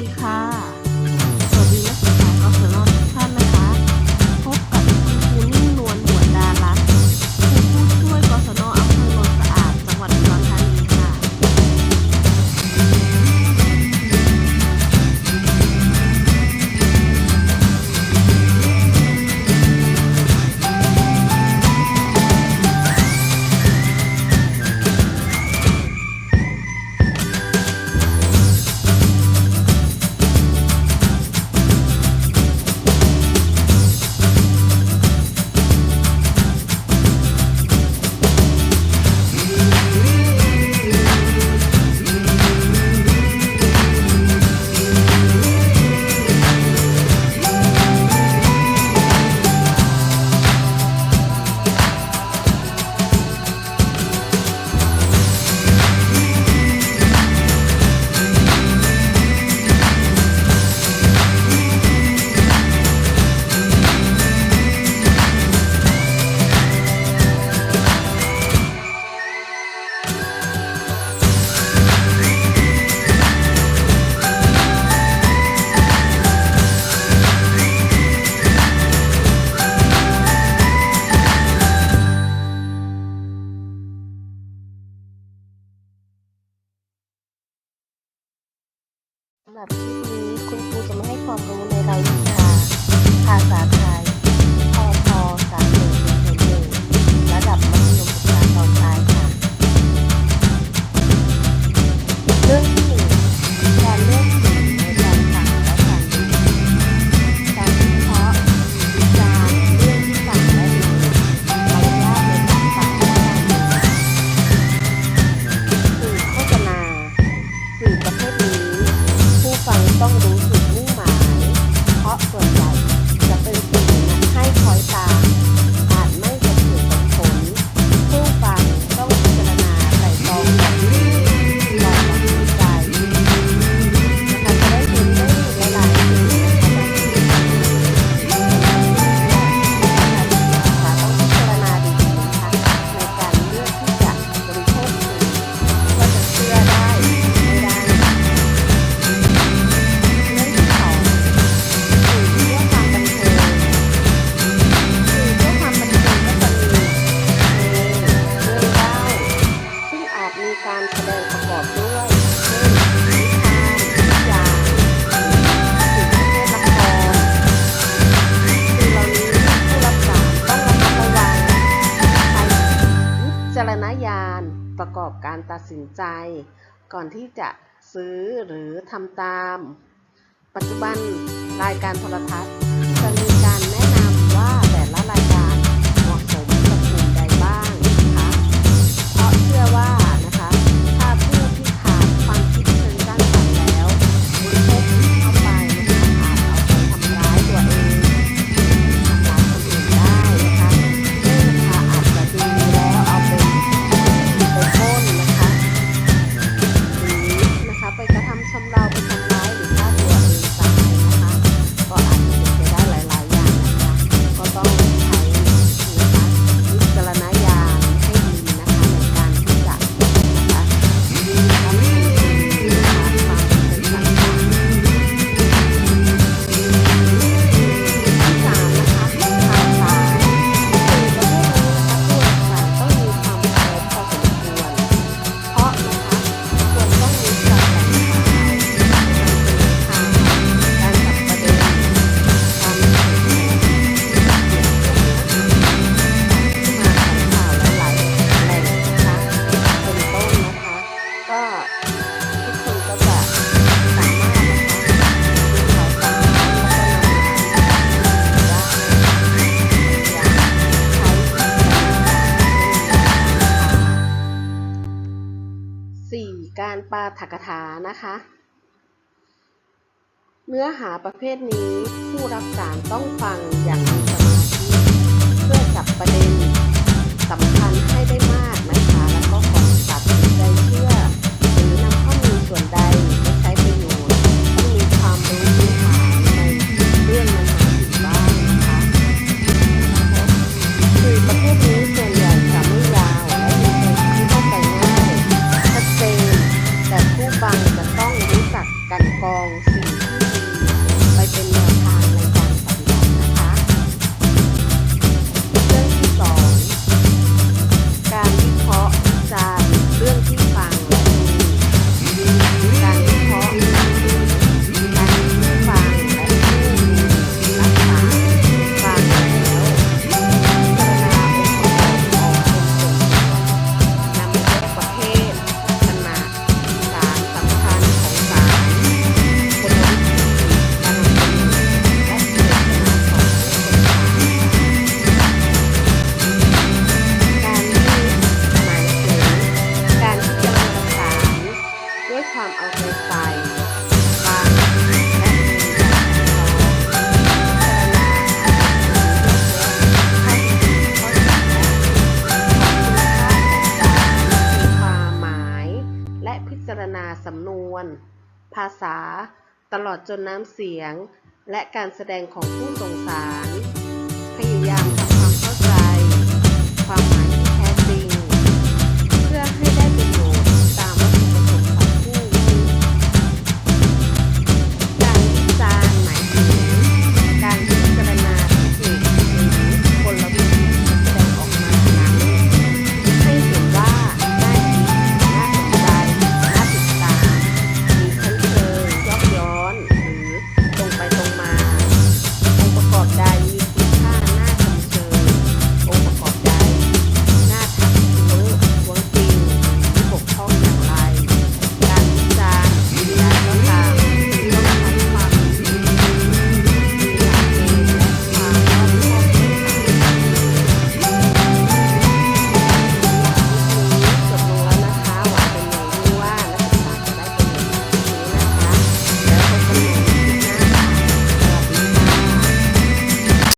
ีค่ะ ภาษาไทยพพสามหนึ่งหนึ่งหนึ่งระดับมัธยมศึาตอนปลายค่รื่งการเลือกสีในการสั่งและการคิดการวิเคาะห์ารเรื่องตั้งและดูมารยาทในการสั่งและการดูสื่อโฆษณาสื่อประเภทนี้ ผู้ฟังต้องรู้ ญาณประกอบการตัดสินใจ ก่อนที่จะซื้อหรือทำตาม ปัจจุบันรายการโทรทัศน์จะมีการแนะนำว่า ก็ทุกคนก็จะสามารถสี่การปาถกถานะคะ เนื้อหาประเภทนี้ผู้รับสารต้องฟังอย่างมีสมาธิเพื่อจับประเด็นสำคัญให้ได้ Yeah. ภาษา ตลอดจนน้ำเสียง และการแสดงของผู้ส่งสาร พยายามทำความเข้าใจ ความหมาย